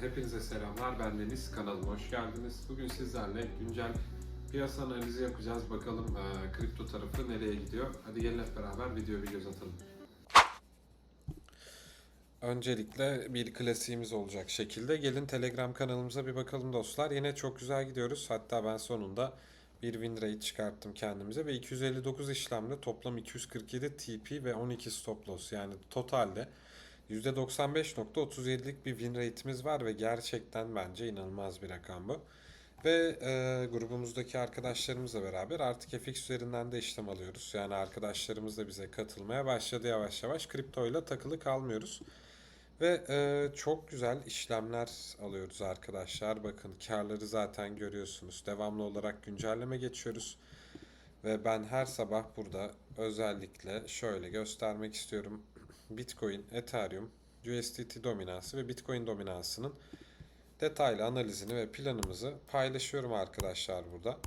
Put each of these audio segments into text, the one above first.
Hepinize selamlar. Ben Deniz. Kanalıma hoş geldiniz. Bugün sizlerle güncel piyasa analizi yapacağız. Bakalım e, kripto tarafı nereye gidiyor. Hadi gelin hep beraber videoya bir göz atalım. Öncelikle bir klasiğimiz olacak şekilde gelin Telegram kanalımıza bir bakalım dostlar. Yine çok güzel gidiyoruz. Hatta ben sonunda bir win rate çıkarttım kendimize ve 259 işlemde toplam 247 TP ve 12 stop loss yani totalde %95.37'lik bir win rate'imiz var ve gerçekten bence inanılmaz bir rakam bu. Ve e, grubumuzdaki arkadaşlarımızla beraber artık FX üzerinden de işlem alıyoruz. Yani arkadaşlarımız da bize katılmaya başladı yavaş yavaş. Kriptoyla takılı kalmıyoruz. Ve e, çok güzel işlemler alıyoruz arkadaşlar. Bakın karları zaten görüyorsunuz. Devamlı olarak güncelleme geçiyoruz. Ve ben her sabah burada özellikle şöyle göstermek istiyorum. Bitcoin, Ethereum, USDT dominansı ve Bitcoin dominansının detaylı analizini ve planımızı paylaşıyorum arkadaşlar burada.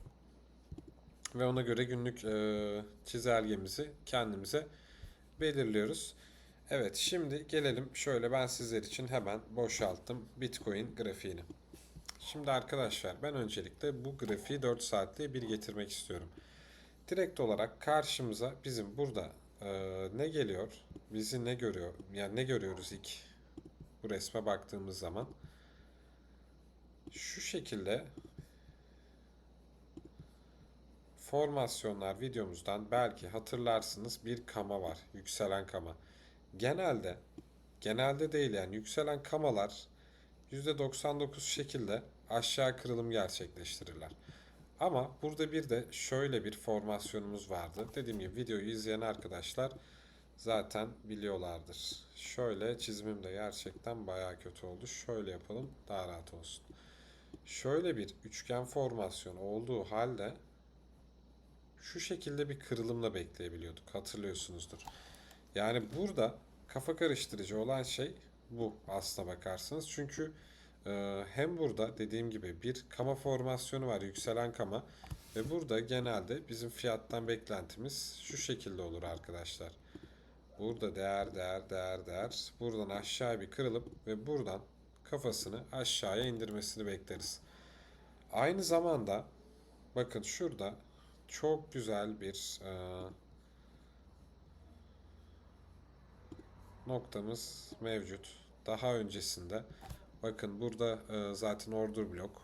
Ve ona göre günlük e, çizelgemizi kendimize belirliyoruz. Evet şimdi gelelim şöyle ben sizler için hemen boşalttım Bitcoin grafiğini. Şimdi arkadaşlar ben öncelikle bu grafiği 4 saatliğe bir getirmek istiyorum. Direkt olarak karşımıza bizim burada e, ne geliyor? Bizi ne görüyor? Yani ne görüyoruz ilk bu resme baktığımız zaman? Şu şekilde formasyonlar videomuzdan belki hatırlarsınız bir kama var. Yükselen kama. Genelde genelde değil yani yükselen kamalar %99 şekilde aşağı kırılım gerçekleştirirler. Ama burada bir de şöyle bir formasyonumuz vardı. Dediğim gibi videoyu izleyen arkadaşlar zaten biliyorlardır. Şöyle çizimim de gerçekten baya kötü oldu. Şöyle yapalım daha rahat olsun. Şöyle bir üçgen formasyon olduğu halde şu şekilde bir kırılımla bekleyebiliyorduk. Hatırlıyorsunuzdur. Yani burada kafa karıştırıcı olan şey bu aslına bakarsanız. Çünkü hem burada dediğim gibi bir kama formasyonu var, yükselen kama ve burada genelde bizim fiyattan beklentimiz şu şekilde olur arkadaşlar. Burada değer değer değer değer buradan aşağı bir kırılıp ve buradan kafasını aşağıya indirmesini bekleriz. Aynı zamanda bakın şurada çok güzel bir e, noktamız mevcut. Daha öncesinde bakın burada e, zaten order blok.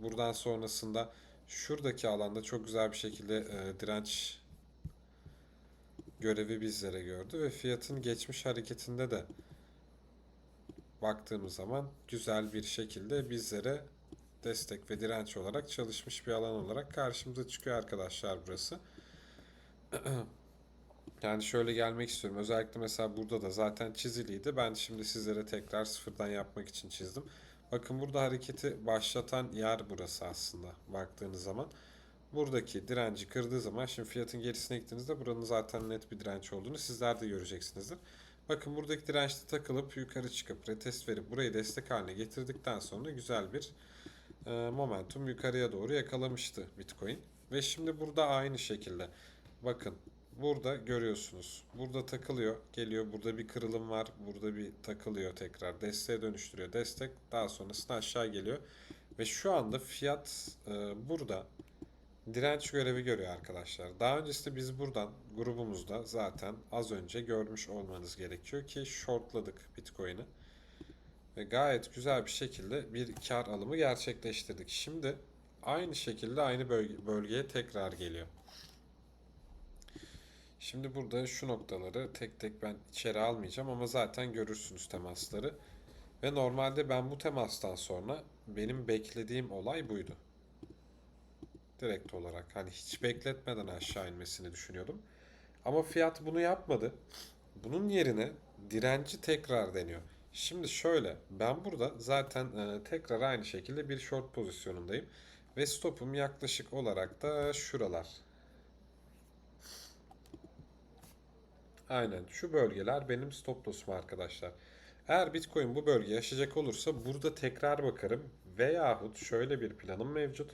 Buradan sonrasında şuradaki alanda çok güzel bir şekilde e, direnç görevi bizlere gördü ve fiyatın geçmiş hareketinde de baktığımız zaman güzel bir şekilde bizlere destek ve direnç olarak çalışmış bir alan olarak karşımıza çıkıyor arkadaşlar burası. Yani şöyle gelmek istiyorum. Özellikle mesela burada da zaten çiziliydi. Ben şimdi sizlere tekrar sıfırdan yapmak için çizdim. Bakın burada hareketi başlatan yer burası aslında baktığınız zaman. Buradaki direnci kırdığı zaman şimdi fiyatın gerisine gittiğinizde buranın zaten net bir direnç olduğunu sizler de göreceksinizdir. Bakın buradaki dirençte takılıp yukarı çıkıp retest verip burayı destek haline getirdikten sonra güzel bir e, momentum yukarıya doğru yakalamıştı Bitcoin. Ve şimdi burada aynı şekilde bakın burada görüyorsunuz. Burada takılıyor, geliyor. Burada bir kırılım var. Burada bir takılıyor tekrar. Desteğe dönüştürüyor. Destek daha sonrasında aşağı geliyor. Ve şu anda fiyat e, burada direnç görevi görüyor arkadaşlar. Daha öncesinde biz buradan grubumuzda zaten az önce görmüş olmanız gerekiyor ki shortladık Bitcoin'i. Ve gayet güzel bir şekilde bir kar alımı gerçekleştirdik. Şimdi aynı şekilde aynı bölge, bölgeye tekrar geliyor. Şimdi burada şu noktaları tek tek ben içeri almayacağım ama zaten görürsünüz temasları. Ve normalde ben bu temastan sonra benim beklediğim olay buydu. Direkt olarak hani hiç bekletmeden aşağı inmesini düşünüyordum. Ama fiyat bunu yapmadı. Bunun yerine direnci tekrar deniyor. Şimdi şöyle ben burada zaten e, tekrar aynı şekilde bir short pozisyonundayım. Ve stopum yaklaşık olarak da şuralar. Aynen şu bölgeler benim stop loss'um arkadaşlar. Eğer Bitcoin bu bölgeyi aşacak olursa burada tekrar bakarım. Veyahut şöyle bir planım mevcut.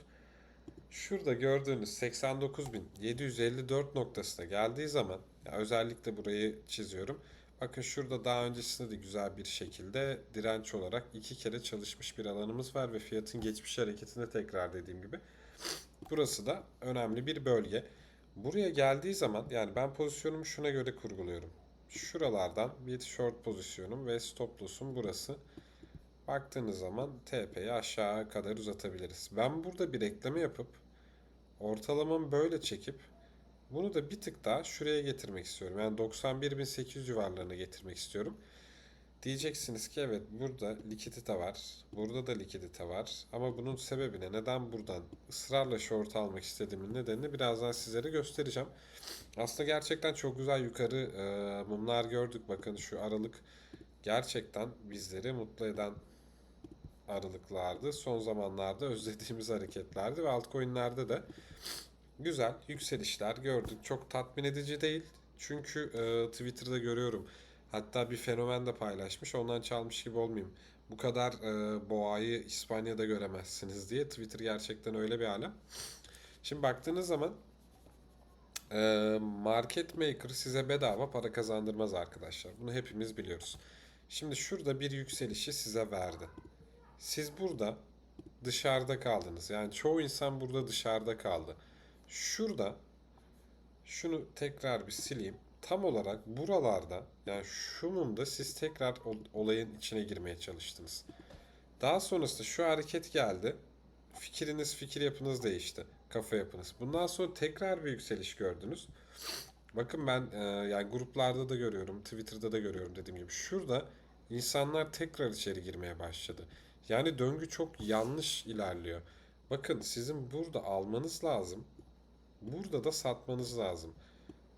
Şurada gördüğünüz 89.754 noktasına geldiği zaman ya özellikle burayı çiziyorum. Bakın şurada daha öncesinde de güzel bir şekilde direnç olarak iki kere çalışmış bir alanımız var ve fiyatın geçmiş hareketinde tekrar dediğim gibi. Burası da önemli bir bölge. Buraya geldiği zaman yani ben pozisyonumu şuna göre kurguluyorum. Şuralardan bir short pozisyonum ve stop loss'um burası. Baktığınız zaman TP'yi aşağı kadar uzatabiliriz. Ben burada bir ekleme yapıp ortalamamı böyle çekip bunu da bir tık daha şuraya getirmek istiyorum. Yani 91.800 civarlarına getirmek istiyorum. Diyeceksiniz ki evet burada likidite var. Burada da likidite var. Ama bunun sebebi ne? Neden buradan ısrarla short almak istediğimin nedenini birazdan sizlere göstereceğim. Aslında gerçekten çok güzel yukarı e, mumlar gördük. Bakın şu aralık gerçekten bizleri mutlu eden aralıklardı. Son zamanlarda özlediğimiz hareketlerdi ve altcoin'lerde de güzel yükselişler gördük. Çok tatmin edici değil. Çünkü e, Twitter'da görüyorum. Hatta bir fenomen de paylaşmış. Ondan çalmış gibi olmayayım. Bu kadar e, boğayı İspanya'da göremezsiniz diye. Twitter gerçekten öyle bir alem. Şimdi baktığınız zaman e, market maker size bedava para kazandırmaz arkadaşlar. Bunu hepimiz biliyoruz. Şimdi şurada bir yükselişi size verdi. Siz burada dışarıda kaldınız. Yani çoğu insan burada dışarıda kaldı. Şurada şunu tekrar bir sileyim. Tam olarak buralarda yani şu mumda siz tekrar ol- olayın içine girmeye çalıştınız. Daha sonrasında şu hareket geldi. Fikriniz, fikir yapınız değişti. Kafa yapınız. Bundan sonra tekrar bir yükseliş gördünüz. Bakın ben e, yani gruplarda da görüyorum, Twitter'da da görüyorum dediğim gibi. Şurada insanlar tekrar içeri girmeye başladı. Yani döngü çok yanlış ilerliyor. Bakın sizin burada almanız lazım. Burada da satmanız lazım.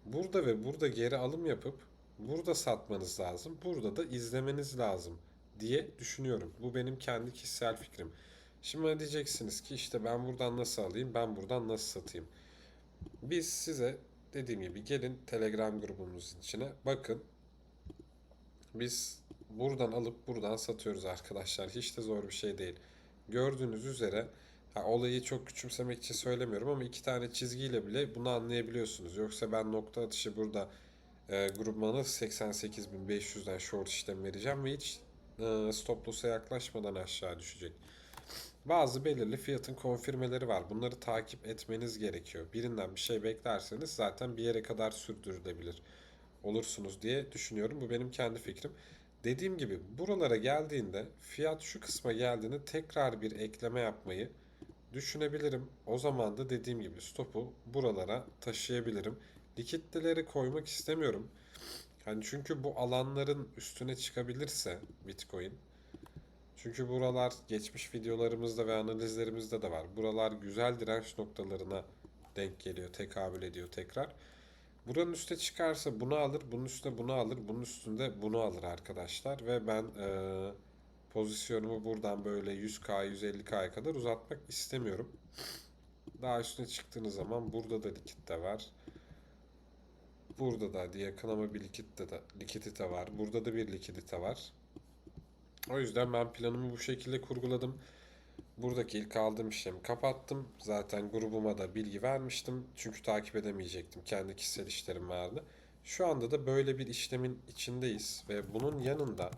Burada ve burada geri alım yapıp burada satmanız lazım. Burada da izlemeniz lazım diye düşünüyorum. Bu benim kendi kişisel fikrim. Şimdi diyeceksiniz ki işte ben buradan nasıl alayım, ben buradan nasıl satayım. Biz size dediğim gibi gelin Telegram grubumuzun içine bakın. Biz buradan alıp buradan satıyoruz arkadaşlar. Hiç de zor bir şey değil. Gördüğünüz üzere ha, olayı çok küçümsemek için söylemiyorum ama iki tane çizgiyle bile bunu anlayabiliyorsunuz. Yoksa ben nokta atışı burada e, grubuma nasıl 88.500'den short işlem vereceğim ve hiç e, stop loss'a yaklaşmadan aşağı düşecek. Bazı belirli fiyatın konfirmeleri var. Bunları takip etmeniz gerekiyor. Birinden bir şey beklerseniz zaten bir yere kadar sürdürülebilir olursunuz diye düşünüyorum. Bu benim kendi fikrim. Dediğim gibi buralara geldiğinde fiyat şu kısma geldiğinde tekrar bir ekleme yapmayı düşünebilirim. O zaman da dediğim gibi stopu buralara taşıyabilirim. Likiditeleri koymak istemiyorum. Hani çünkü bu alanların üstüne çıkabilirse Bitcoin çünkü buralar geçmiş videolarımızda ve analizlerimizde de var. Buralar güzel direnç noktalarına denk geliyor, tekabül ediyor tekrar. Buranın üstüne çıkarsa bunu alır, bunun üstüne bunu alır, bunun üstünde bunu alır arkadaşlar. Ve ben eee, pozisyonumu buradan böyle 100k, 150k'ya kadar uzatmak istemiyorum. Daha üstüne çıktığınız zaman burada da likitte var. Burada da diye kanama bir likitte de, likidite var. Burada da bir likidite var. O yüzden ben planımı bu şekilde kurguladım. Buradaki ilk aldığım işlemi kapattım. Zaten grubuma da bilgi vermiştim. Çünkü takip edemeyecektim. Kendi kişisel işlerim vardı. Şu anda da böyle bir işlemin içindeyiz. Ve bunun yanında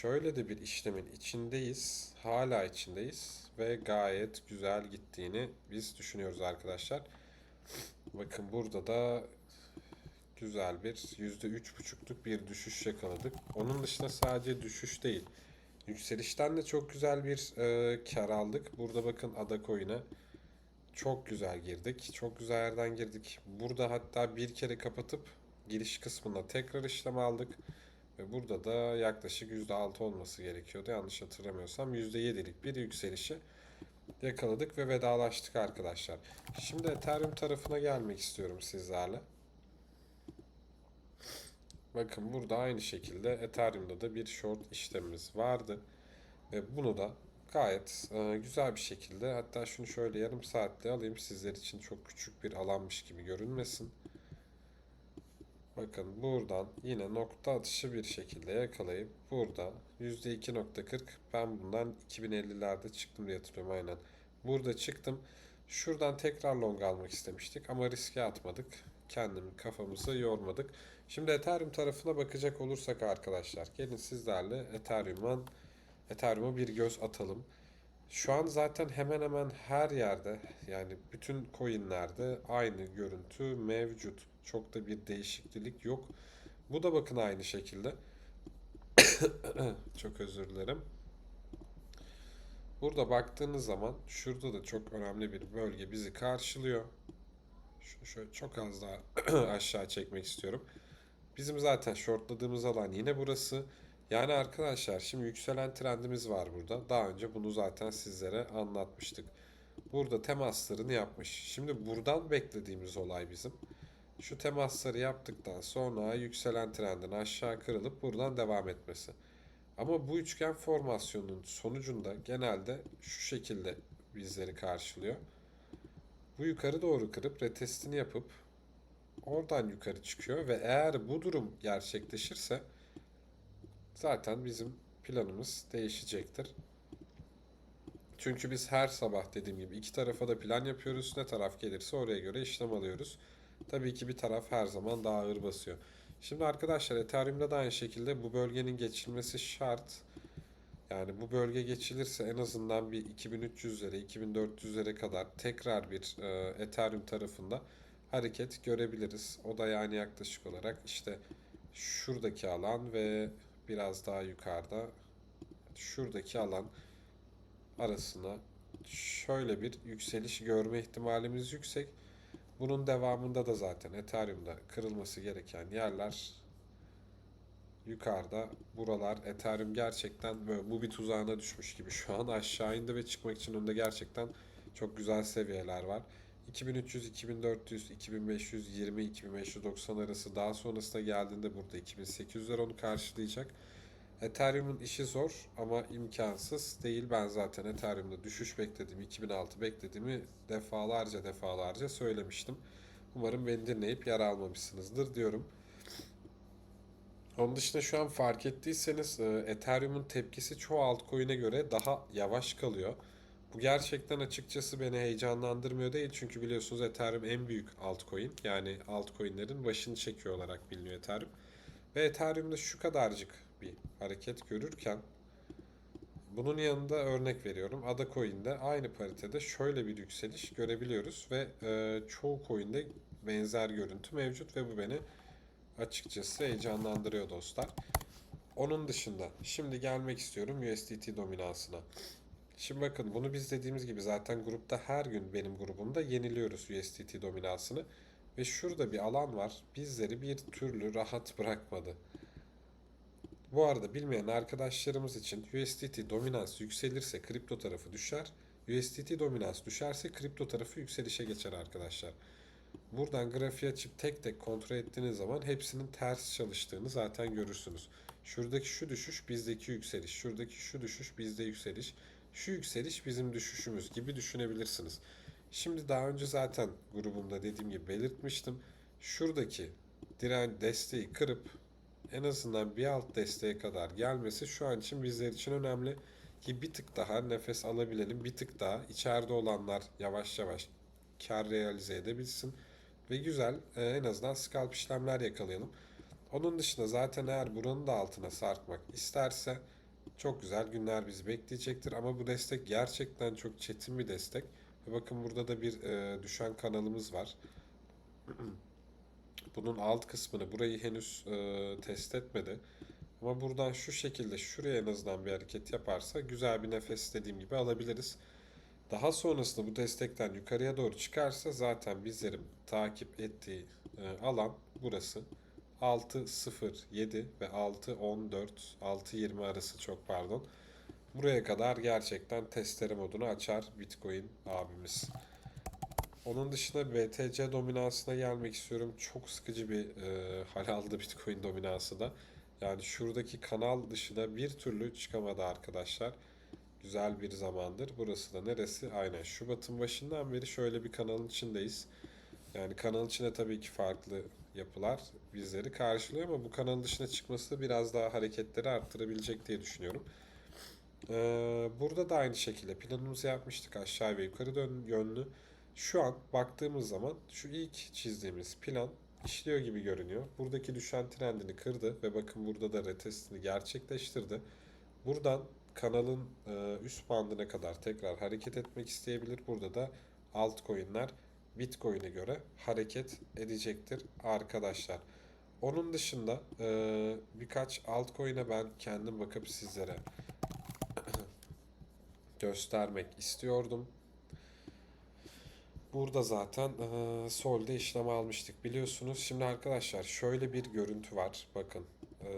şöyle de bir işlemin içindeyiz. Hala içindeyiz. Ve gayet güzel gittiğini biz düşünüyoruz arkadaşlar. Bakın burada da güzel bir %3,5'luk bir düşüş yakaladık. Onun dışında sadece düşüş değil. Yükselişten de çok güzel bir e, kar aldık. Burada bakın Ada Coin'e çok güzel girdik. Çok güzel yerden girdik. Burada hatta bir kere kapatıp giriş kısmında tekrar işlem aldık. Ve burada da yaklaşık %6 olması gerekiyordu. Yanlış hatırlamıyorsam %7'lik bir yükselişi yakaladık ve vedalaştık arkadaşlar. Şimdi Ethereum tarafına gelmek istiyorum sizlerle. Bakın burada aynı şekilde Ethereum'da da bir short işlemimiz vardı. Ve bunu da gayet e, güzel bir şekilde hatta şunu şöyle yarım saatte alayım sizler için çok küçük bir alanmış gibi görünmesin. Bakın buradan yine nokta atışı bir şekilde yakalayıp burada %2.40 ben bundan 2050'lerde çıktım diye hatırlıyorum aynen. Burada çıktım. Şuradan tekrar long almak istemiştik ama riske atmadık. kendim kafamızı yormadık. Şimdi Ethereum tarafına bakacak olursak arkadaşlar gelin sizlerle Ethereum'un Ethereum'a bir göz atalım. Şu an zaten hemen hemen her yerde yani bütün coinlerde aynı görüntü mevcut. Çok da bir değişiklik yok. Bu da bakın aynı şekilde. Çok özür dilerim. Burada baktığınız zaman şurada da çok önemli bir bölge bizi karşılıyor. Şu şöyle çok az daha aşağı çekmek istiyorum. Bizim zaten shortladığımız alan yine burası. Yani arkadaşlar şimdi yükselen trendimiz var burada. Daha önce bunu zaten sizlere anlatmıştık. Burada temaslarını yapmış. Şimdi buradan beklediğimiz olay bizim. Şu temasları yaptıktan sonra yükselen trendin aşağı kırılıp buradan devam etmesi. Ama bu üçgen formasyonun sonucunda genelde şu şekilde bizleri karşılıyor. Bu yukarı doğru kırıp retestini yapıp oradan yukarı çıkıyor ve eğer bu durum gerçekleşirse zaten bizim planımız değişecektir. Çünkü biz her sabah dediğim gibi iki tarafa da plan yapıyoruz. Ne taraf gelirse oraya göre işlem alıyoruz. Tabii ki bir taraf her zaman daha ağır basıyor. Şimdi arkadaşlar Ethereum'da da aynı şekilde bu bölgenin geçilmesi şart. Yani bu bölge geçilirse en azından bir 2300'lere, 2400'lere kadar tekrar bir e, Ethereum tarafında hareket görebiliriz. O da yani yaklaşık olarak işte şuradaki alan ve biraz daha yukarıda şuradaki alan arasına şöyle bir yükseliş görme ihtimalimiz yüksek. Bunun devamında da zaten Ethereum'da kırılması gereken yerler yukarıda buralar Ethereum gerçekten böyle bu bir tuzağına düşmüş gibi şu an aşağı indi ve çıkmak için önünde gerçekten çok güzel seviyeler var. 2300, 2400, 2520, 2590 arası daha sonrasında geldiğinde burada 2800'ler onu karşılayacak. Ethereum'un işi zor ama imkansız değil. Ben zaten Ethereum'da düşüş beklediğimi, 2006 beklediğimi defalarca defalarca söylemiştim. Umarım beni dinleyip yer almamışsınızdır diyorum. Onun dışında şu an fark ettiyseniz e, Ethereum'un tepkisi çoğu altcoin'e göre daha yavaş kalıyor. Bu gerçekten açıkçası beni heyecanlandırmıyor değil. Çünkü biliyorsunuz Ethereum en büyük altcoin. Yani altcoin'lerin başını çekiyor olarak biliniyor Ethereum. Ve Ethereum'da şu kadarcık bir hareket görürken bunun yanında örnek veriyorum. Ada Coin'de aynı paritede şöyle bir yükseliş görebiliyoruz ve e, çoğu coin'de benzer görüntü mevcut ve bu beni açıkçası heyecanlandırıyor dostlar. Onun dışında şimdi gelmek istiyorum USDT dominansına. Şimdi bakın bunu biz dediğimiz gibi zaten grupta her gün benim grubumda yeniliyoruz USDT dominansını. Ve şurada bir alan var. Bizleri bir türlü rahat bırakmadı. Bu arada bilmeyen arkadaşlarımız için USDT dominans yükselirse kripto tarafı düşer. USDT dominans düşerse kripto tarafı yükselişe geçer arkadaşlar. Buradan grafiği açıp tek tek kontrol ettiğiniz zaman hepsinin ters çalıştığını zaten görürsünüz. Şuradaki şu düşüş bizdeki yükseliş, şuradaki şu düşüş bizde yükseliş, şu yükseliş bizim düşüşümüz gibi düşünebilirsiniz. Şimdi daha önce zaten grubumda dediğim gibi belirtmiştim. Şuradaki diren desteği kırıp en azından bir alt desteğe kadar gelmesi şu an için bizler için önemli ki bir tık daha nefes alabilelim. Bir tık daha içeride olanlar yavaş yavaş kar realize edebilsin ve güzel e, en azından scalp işlemler yakalayalım. Onun dışında zaten eğer buranın da altına sarkmak isterse çok güzel günler bizi bekleyecektir. Ama bu destek gerçekten çok çetin bir destek. Ve bakın burada da bir e, düşen kanalımız var. Bunun alt kısmını burayı henüz e, test etmedi. Ama buradan şu şekilde şuraya en azından bir hareket yaparsa güzel bir nefes dediğim gibi alabiliriz. Daha sonrasında bu destekten yukarıya doğru çıkarsa zaten bizlerin takip ettiği e, alan burası. 6.07 ve 6.14, 6.20 arası çok pardon. Buraya kadar gerçekten testere modunu açar Bitcoin abimiz. Onun dışında BTC dominansına gelmek istiyorum. Çok sıkıcı bir e, hal aldı Bitcoin dominansı da. Yani şuradaki kanal dışına bir türlü çıkamadı arkadaşlar. Güzel bir zamandır. Burası da neresi? Aynen Şubat'ın başından beri şöyle bir kanalın içindeyiz. Yani kanal içinde tabii ki farklı yapılar bizleri karşılıyor ama bu kanalın dışına çıkması biraz daha hareketleri arttırabilecek diye düşünüyorum. Ee, burada da aynı şekilde planımızı yapmıştık aşağı ve yukarı yönlü. Şu an baktığımız zaman şu ilk çizdiğimiz plan işliyor gibi görünüyor. Buradaki düşen trendini kırdı ve bakın burada da retestini gerçekleştirdi. Buradan kanalın e, üst bandına kadar tekrar hareket etmek isteyebilir. Burada da altcoin'ler Bitcoin'e göre hareket edecektir arkadaşlar. Onun dışında e, birkaç altcoin'e ben kendim bakıp sizlere göstermek istiyordum. Burada zaten e, Sol'de işlem almıştık biliyorsunuz. Şimdi arkadaşlar şöyle bir görüntü var. Bakın e,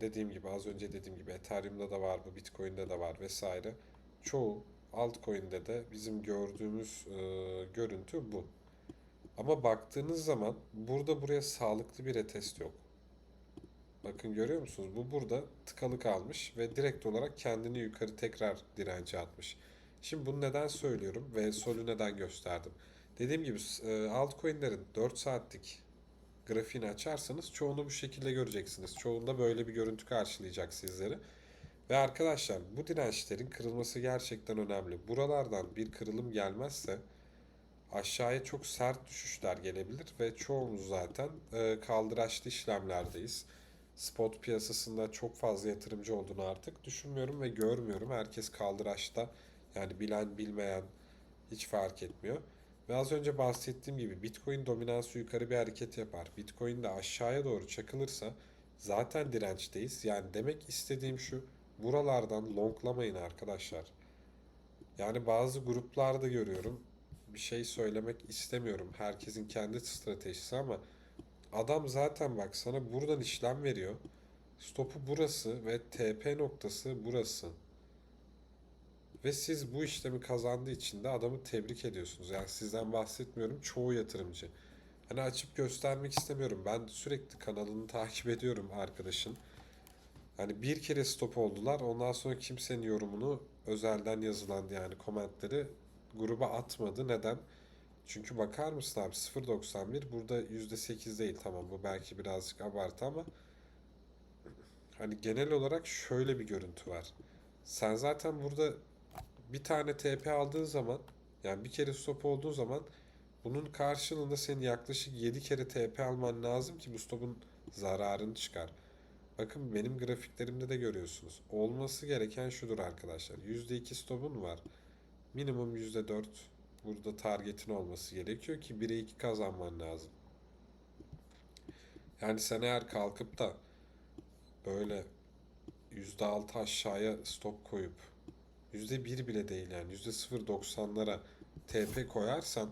dediğim gibi az önce dediğim gibi Ethereum'da da var bu, Bitcoin'de de var vesaire. Çoğu altcoin'de de bizim gördüğümüz e, görüntü bu. Ama baktığınız zaman burada buraya sağlıklı bir retest yok. Bakın görüyor musunuz? Bu burada tıkalı kalmış ve direkt olarak kendini yukarı tekrar dirence atmış. Şimdi bunu neden söylüyorum ve solü neden gösterdim? Dediğim gibi e, altcoin'lerin 4 saatlik grafiğini açarsanız çoğunu bu şekilde göreceksiniz. Çoğunda böyle bir görüntü karşılayacak sizleri. Ve arkadaşlar bu dirençlerin kırılması gerçekten önemli. Buralardan bir kırılım gelmezse aşağıya çok sert düşüşler gelebilir ve çoğumuz zaten e, kaldıraçlı işlemlerdeyiz. Spot piyasasında çok fazla yatırımcı olduğunu artık düşünmüyorum ve görmüyorum. Herkes kaldıraçta yani bilen bilmeyen hiç fark etmiyor. Ve az önce bahsettiğim gibi Bitcoin dominansı yukarı bir hareket yapar. Bitcoin de aşağıya doğru çakılırsa zaten dirençteyiz. Yani demek istediğim şu buralardan longlamayın arkadaşlar. Yani bazı gruplarda görüyorum. Bir şey söylemek istemiyorum. Herkesin kendi stratejisi ama adam zaten bak sana buradan işlem veriyor. Stopu burası ve TP noktası burası. Ve siz bu işlemi kazandığı için de adamı tebrik ediyorsunuz. Yani sizden bahsetmiyorum çoğu yatırımcı. Hani açıp göstermek istemiyorum. Ben sürekli kanalını takip ediyorum arkadaşın. Hani bir kere stop oldular. Ondan sonra kimsenin yorumunu özelden yazılan yani komentleri gruba atmadı. Neden? Çünkü bakar mısın abi 0.91 burada %8 değil tamam bu belki birazcık abartı ama hani genel olarak şöyle bir görüntü var. Sen zaten burada bir tane TP aldığın zaman yani bir kere stop olduğu zaman bunun karşılığında senin yaklaşık 7 kere TP alman lazım ki bu stopun zararını çıkar. Bakın benim grafiklerimde de görüyorsunuz. Olması gereken şudur arkadaşlar. %2 stopun var. Minimum %4 burada targetin olması gerekiyor ki 1'e 2 kazanman lazım. Yani sen eğer kalkıp da böyle %6 aşağıya stop koyup %1 bile değil yani %0.90'lara TP koyarsan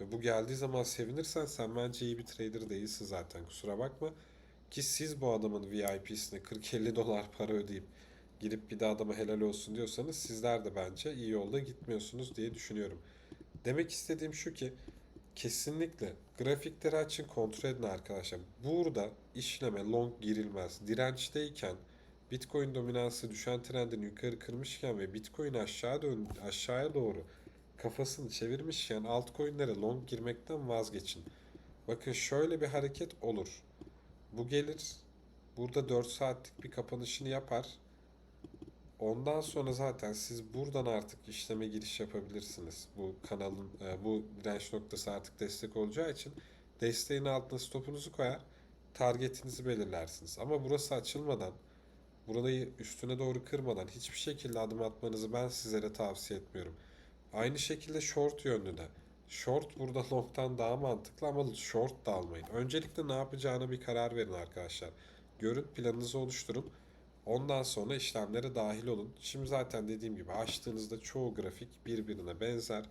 ve bu geldiği zaman sevinirsen sen bence iyi bir trader değilsin zaten kusura bakma. Ki siz bu adamın VIP'sine 40-50 dolar para ödeyip girip bir de adama helal olsun diyorsanız sizler de bence iyi yolda gitmiyorsunuz diye düşünüyorum. Demek istediğim şu ki kesinlikle grafikleri açın kontrol edin arkadaşlar. Burada işleme long girilmez. Dirençteyken Bitcoin dominansı düşen trendini yukarı kırmışken ve Bitcoin aşağı dön aşağıya doğru kafasını çevirmişken altcoin'lere long girmekten vazgeçin. Bakın şöyle bir hareket olur. Bu gelir. Burada 4 saatlik bir kapanışını yapar. Ondan sonra zaten siz buradan artık işleme giriş yapabilirsiniz. Bu kanalın e, bu direnç noktası artık destek olacağı için desteğin altına stopunuzu koyar, targetinizi belirlersiniz. Ama burası açılmadan, burayı üstüne doğru kırmadan hiçbir şekilde adım atmanızı ben sizlere tavsiye etmiyorum. Aynı şekilde short yönlü de. Short burada long'tan daha mantıklı ama short da almayın. Öncelikle ne yapacağına bir karar verin arkadaşlar. Görün planınızı oluşturun. Ondan sonra işlemlere dahil olun. Şimdi zaten dediğim gibi açtığınızda çoğu grafik birbirine benzer.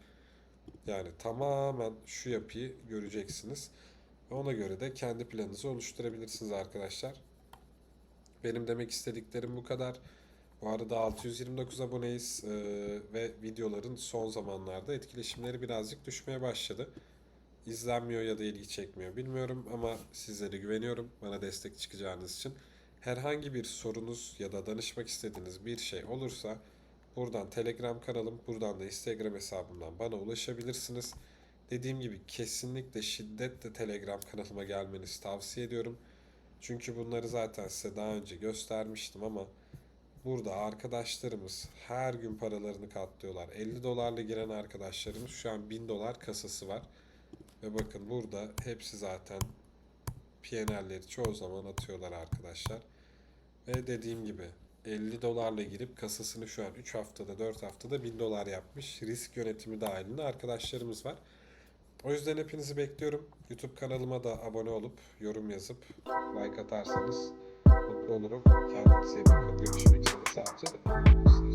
Yani tamamen şu yapıyı göreceksiniz. Ona göre de kendi planınızı oluşturabilirsiniz arkadaşlar. Benim demek istediklerim bu kadar. Bu arada 629 aboneyiz ee, ve videoların son zamanlarda etkileşimleri birazcık düşmeye başladı. İzlenmiyor ya da ilgi çekmiyor bilmiyorum ama sizlere güveniyorum bana destek çıkacağınız için. Herhangi bir sorunuz ya da danışmak istediğiniz bir şey olursa buradan Telegram kanalım, buradan da Instagram hesabımdan bana ulaşabilirsiniz. Dediğim gibi kesinlikle şiddetle Telegram kanalıma gelmenizi tavsiye ediyorum. Çünkü bunları zaten size daha önce göstermiştim ama Burada arkadaşlarımız her gün paralarını katlıyorlar. 50 dolarla giren arkadaşlarımız şu an 1000 dolar kasası var. Ve bakın burada hepsi zaten PNL'leri çoğu zaman atıyorlar arkadaşlar. Ve dediğim gibi 50 dolarla girip kasasını şu an 3 haftada 4 haftada 1000 dolar yapmış. Risk yönetimi dahilinde arkadaşlarımız var. O yüzden hepinizi bekliyorum. YouTube kanalıma da abone olup yorum yazıp like atarsanız mutlu olurum. Kendinize iyi bakın. Görüşmek üzere. Kalın arkadaşlar.